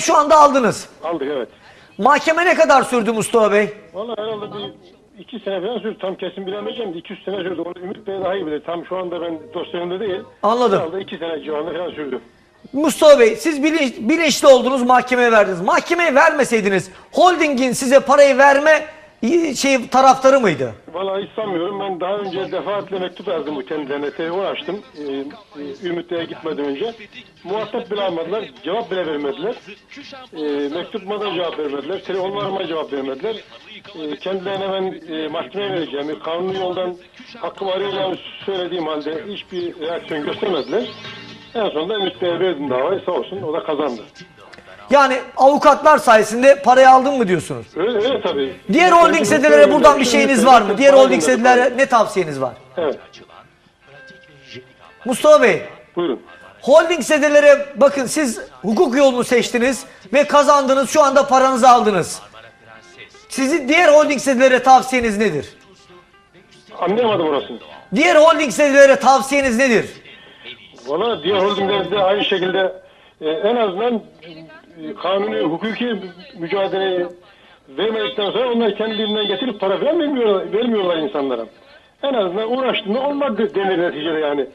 şu anda aldınız. Aldık evet. Mahkeme ne kadar sürdü Mustafa Bey? Valla herhalde bir iki sene falan sürdü. Tam kesin bilemeyeceğim de iki üç sene sürdü. Onu Ümit Bey daha iyi bilir. Tam şu anda ben dosyamda değil. Anladım. Herhalde iki sene civarında falan sürdü. Mustafa Bey siz bilinç, bilinçli oldunuz mahkemeye verdiniz. Mahkemeye vermeseydiniz holdingin size parayı verme şey taraftarı mıydı? Valla hiç sanmıyorum. Ben daha önce defaatle mektup yazdım kendilerine. Telefon açtım. Ee, e, Ümit Bey'e gitmeden önce. Muhatap bile almadılar. Cevap bile vermediler. Ee, mektubuma da cevap vermediler. Telefonlarıma cevap vermediler. Ee, kendilerine ben e, mahkemeye vereceğimi, kanuni yoldan hakkımı arayacağımı söylediğim halde hiçbir reaksiyon göstermediler. En sonunda Ümit Bey'e verdim davayı sağ olsun. O da kazandı. Yani avukatlar sayesinde parayı aldın mı diyorsunuz? Öyle, öyle tabii. Diğer holding sedelere buradan bir şeyiniz var mı? Diğer holding sedelere ne tavsiyeniz var? Evet. Mustafa Bey, Buyurun. holding sedelere bakın siz hukuk yolunu seçtiniz ve kazandınız. Şu anda paranızı aldınız. Sizin diğer holding sedelere tavsiyeniz nedir? Anlayamadım orasını. Diğer holding sedelere tavsiyeniz nedir? Valla diğer holdinglerde aynı şekilde e, en azından kanuni, hukuki mücadeleyi vermedikten sonra onlar kendiliğinden getirip para falan vermiyorlar, vermiyorlar insanlara. En azından uğraştığında olmadı denir neticede yani.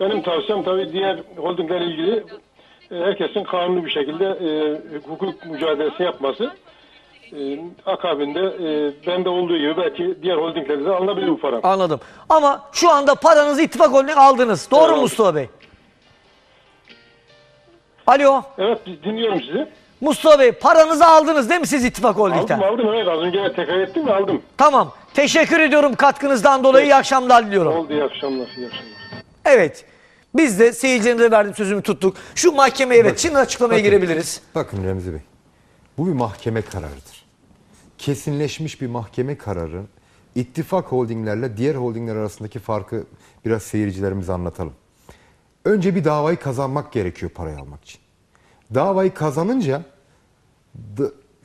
Benim tavsiyem tabii diğer holdinglerle ilgili e, herkesin kanuni bir şekilde e, hukuk mücadelesi yapması. E, akabinde e, bende olduğu gibi belki diğer holdinglerde de alınabilir bu para. Anladım. Ama şu anda paranızı ittifak holding aldınız. Doğru mu Evet. Mustafa Bey? Alo. Evet dinliyorum sizi. Mustafa Bey paranızı aldınız değil mi siz ittifak holdingten? Aldım aldım evet az önce tekrar ettim de aldım. Tamam. Teşekkür ediyorum katkınızdan dolayı. İyi akşamlar diliyorum. Oldu iyi akşamlar iyi akşamlar. Evet. Biz de seyircilerimize verdiğim sözümü tuttuk. Şu mahkemeye evet şimdi açıklamaya Bakın. girebiliriz. Bakın Remzi Bey, bu bir mahkeme kararıdır. Kesinleşmiş bir mahkeme kararı. İttifak holdinglerle diğer holdingler arasındaki farkı biraz seyircilerimize anlatalım. Önce bir davayı kazanmak gerekiyor parayı almak için. Davayı kazanınca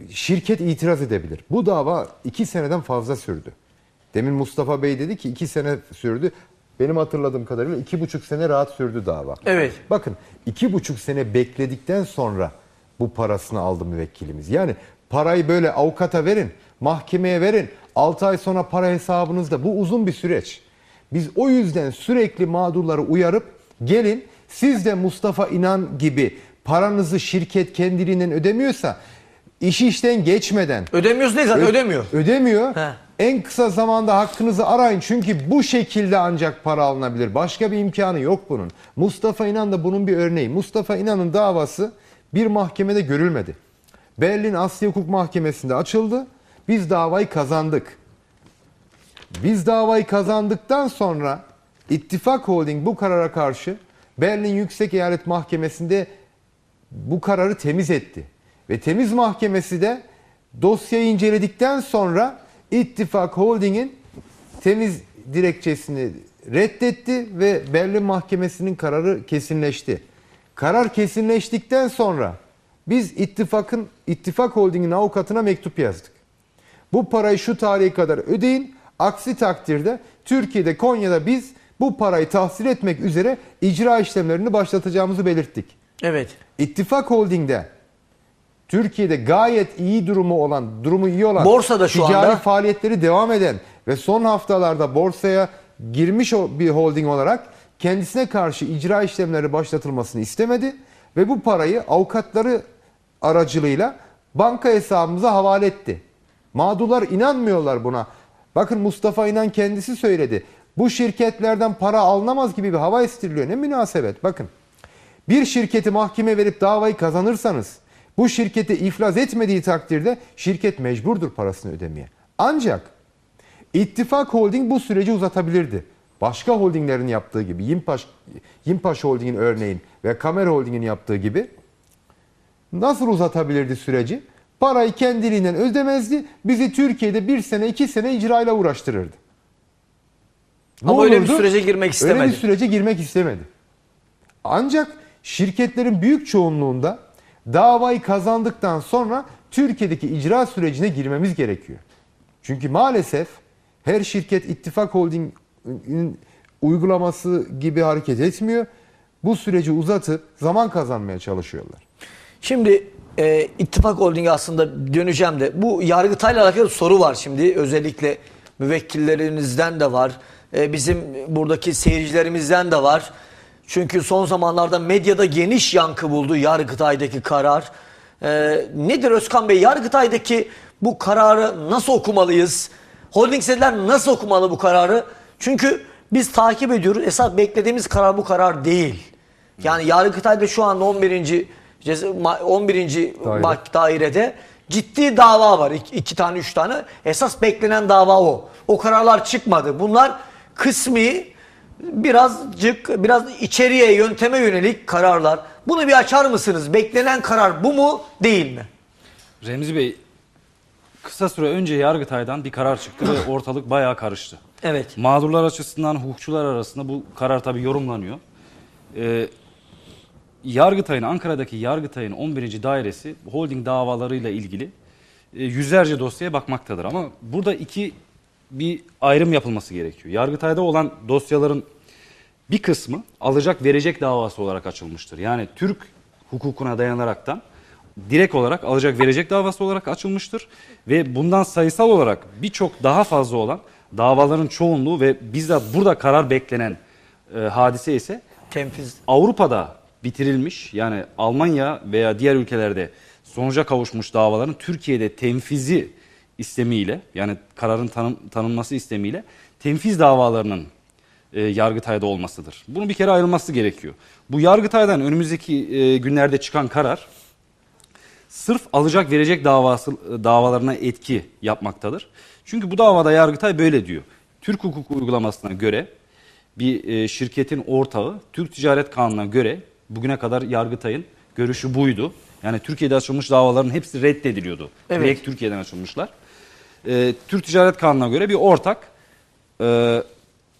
şirket itiraz edebilir. Bu dava iki seneden fazla sürdü. Demin Mustafa Bey dedi ki iki sene sürdü. Benim hatırladığım kadarıyla iki buçuk sene rahat sürdü dava. Evet. Bakın iki buçuk sene bekledikten sonra bu parasını aldı müvekkilimiz. Yani parayı böyle avukata verin, mahkemeye verin. 6 ay sonra para hesabınızda. Bu uzun bir süreç. Biz o yüzden sürekli mağdurları uyarıp gelin siz de Mustafa İnan gibi paranızı şirket kendiliğinden ödemiyorsa iş işten geçmeden Ödemiyoruz ne zaten Ö- ödemiyor. Ödemiyor. He. En kısa zamanda hakkınızı arayın. Çünkü bu şekilde ancak para alınabilir. Başka bir imkanı yok bunun. Mustafa İnan da bunun bir örneği. Mustafa İnan'ın davası bir mahkemede görülmedi. Berlin Asya Hukuk Mahkemesi'nde açıldı. Biz davayı kazandık. Biz davayı kazandıktan sonra İttifak Holding bu karara karşı Berlin Yüksek Eyalet Mahkemesi'nde bu kararı temiz etti. Ve temiz mahkemesi de dosyayı inceledikten sonra İttifak Holding'in temiz dilekçesini reddetti ve Berlin Mahkemesi'nin kararı kesinleşti. Karar kesinleştikten sonra biz ittifakın İttifak Holding'in avukatına mektup yazdık. Bu parayı şu tarihe kadar ödeyin. Aksi takdirde Türkiye'de Konya'da biz bu parayı tahsil etmek üzere icra işlemlerini başlatacağımızı belirttik. Evet. İttifak Holding'de Türkiye'de gayet iyi durumu olan, durumu iyi olan Borsada şu ticari anda. faaliyetleri devam eden ve son haftalarda borsaya girmiş bir holding olarak kendisine karşı icra işlemleri başlatılmasını istemedi ve bu parayı avukatları aracılığıyla banka hesabımıza havale etti. Mağdurlar inanmıyorlar buna. Bakın Mustafa İnan kendisi söyledi. Bu şirketlerden para alınamaz gibi bir hava estiriliyor. Ne münasebet bakın. Bir şirketi mahkeme verip davayı kazanırsanız bu şirketi iflas etmediği takdirde şirket mecburdur parasını ödemeye. Ancak İttifak Holding bu süreci uzatabilirdi. Başka holdinglerin yaptığı gibi Yimpaş, Yimpaş Holding'in örneğin ve Kamer Holding'in yaptığı gibi nasıl uzatabilirdi süreci? Parayı kendiliğinden ödemezdi. Bizi Türkiye'de bir sene iki sene icrayla uğraştırırdı. Ne Ama öyle bir olurdu? sürece girmek Öyle istemedi. bir sürece girmek istemedi. Ancak şirketlerin büyük çoğunluğunda davayı kazandıktan sonra Türkiye'deki icra sürecine girmemiz gerekiyor. Çünkü maalesef her şirket ittifak holdingin uygulaması gibi hareket etmiyor. Bu süreci uzatıp zaman kazanmaya çalışıyorlar. Şimdi e, İttifak Holding'e aslında döneceğim de bu Yargıtay'la alakalı soru var şimdi. Özellikle müvekkillerinizden de var. E, bizim buradaki seyircilerimizden de var. Çünkü son zamanlarda medyada geniş yankı buldu Yargıtay'daki karar. E, nedir Özkan Bey? Yargıtay'daki bu kararı nasıl okumalıyız? Holdingseler nasıl okumalı bu kararı? Çünkü biz takip ediyoruz. Esas beklediğimiz karar bu karar değil. Yani Yargıtay'da şu anda 11. ceza- ma- 11. Daire. bak dairede ciddi dava var. İki, iki tane, üç tane. Esas beklenen dava o. O kararlar çıkmadı. Bunlar kısmi birazcık biraz içeriye yönteme yönelik kararlar. Bunu bir açar mısınız? Beklenen karar bu mu değil mi? Remzi Bey kısa süre önce Yargıtay'dan bir karar çıktı ve ortalık bayağı karıştı. Evet. Mağdurlar açısından hukukçular arasında bu karar tabii yorumlanıyor. Ee, Yargıtay'ın, Ankara'daki Yargıtay'ın 11. dairesi holding davalarıyla ilgili e, yüzlerce dosyaya bakmaktadır. Ama burada iki bir ayrım yapılması gerekiyor. Yargıtay'da olan dosyaların bir kısmı alacak verecek davası olarak açılmıştır. Yani Türk hukukuna dayanaraktan direkt olarak alacak verecek davası olarak açılmıştır. Ve bundan sayısal olarak birçok daha fazla olan davaların çoğunluğu ve bizzat burada karar beklenen e, hadise ise Temfiz. Avrupa'da bitirilmiş yani Almanya veya diğer ülkelerde sonuca kavuşmuş davaların Türkiye'de tenfizi istemiyle yani kararın tanım, tanınması istemiyle tenfiz davalarının e, Yargıtay'da olmasıdır. Bunu bir kere ayrılması gerekiyor. Bu Yargıtay'dan önümüzdeki e, günlerde çıkan karar sırf alacak verecek davası davalarına etki yapmaktadır. Çünkü bu davada Yargıtay böyle diyor. Türk hukuk uygulamasına göre bir e, şirketin ortağı Türk Ticaret Kanunu'na göre bugüne kadar Yargıtay'ın görüşü buydu. Yani Türkiye'de açılmış davaların hepsi reddediliyordu. Evet. Direkt Türkiye'den açılmışlar. E, Türk Ticaret Kanunu'na göre bir ortak e,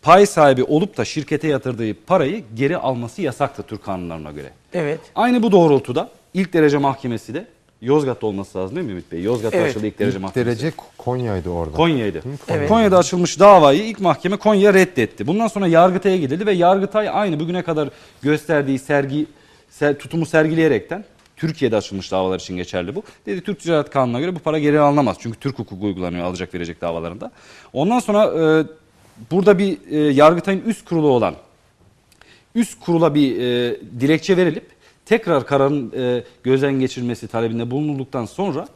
pay sahibi olup da şirkete yatırdığı parayı geri alması yasaktı Türk kanunlarına göre. Evet. Aynı bu doğrultuda ilk derece mahkemesi de Yozgat'ta olması lazım değil mi Ümit Bey? Yozgat'ta Evet. açıldı ilk derece İlk mahkemesi. derece Konya'ydı orada. Konya'ydı. Evet. Konya'da açılmış davayı ilk mahkeme Konya reddetti. Bundan sonra Yargıtay'a gidildi ve Yargıtay aynı bugüne kadar gösterdiği sergi ser- tutumu sergileyerekten Türkiye'de açılmış davalar için geçerli bu. Dedi Türk Ticaret Kanunu'na göre bu para geri alınamaz. Çünkü Türk hukuku uygulanıyor alacak verecek davalarında. Ondan sonra e, burada bir e, Yargıtay'ın üst kurulu olan üst kurula bir e, dilekçe verilip tekrar kararın e, gözden geçirilmesi talebinde bulunulduktan sonra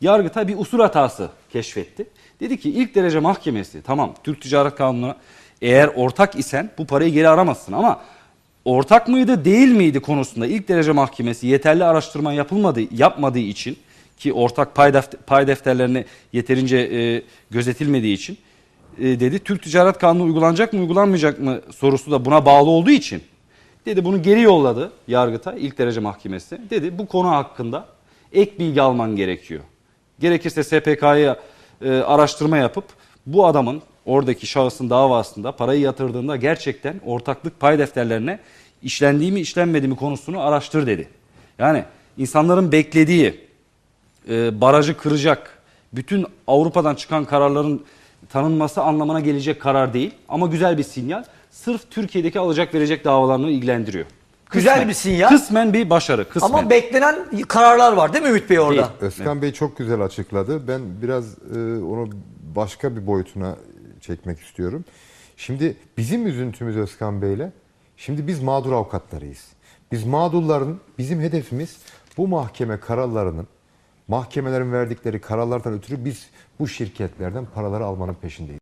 Yargıtay bir usul hatası keşfetti. Dedi ki ilk derece mahkemesi tamam Türk Ticaret Kanunu'na eğer ortak isen bu parayı geri aramazsın ama ortak mıydı değil miydi konusunda ilk derece mahkemesi yeterli araştırma yapılmadığı yapmadığı için ki ortak pay, defter, pay defterlerine yeterince e, gözetilmediği için e, dedi Türk Ticaret Kanunu uygulanacak mı uygulanmayacak mı sorusu da buna bağlı olduğu için dedi bunu geri yolladı Yargıtay ilk derece mahkemesi. Dedi bu konu hakkında ek bilgi alman gerekiyor. Gerekirse SPK'ya e, araştırma yapıp bu adamın oradaki şahısın davasında parayı yatırdığında gerçekten ortaklık pay defterlerine işlendiği mi işlenmedi mi konusunu araştır dedi. Yani insanların beklediği e, barajı kıracak, bütün Avrupa'dan çıkan kararların tanınması anlamına gelecek karar değil. Ama güzel bir sinyal. Sırf Türkiye'deki alacak verecek davalarını ilgilendiriyor. Güzel bir sinyal. Kısmen bir başarı. Kısmen. Ama beklenen kararlar var değil mi Ümit Bey orada? Değil. Özkan Bey çok güzel açıkladı. Ben biraz e, onu başka bir boyutuna çekmek istiyorum. Şimdi bizim üzüntümüz Özkan Bey'le, şimdi biz mağdur avukatlarıyız. Biz mağdurların, bizim hedefimiz bu mahkeme kararlarının, mahkemelerin verdikleri kararlardan ötürü biz bu şirketlerden paraları almanın peşindeyiz.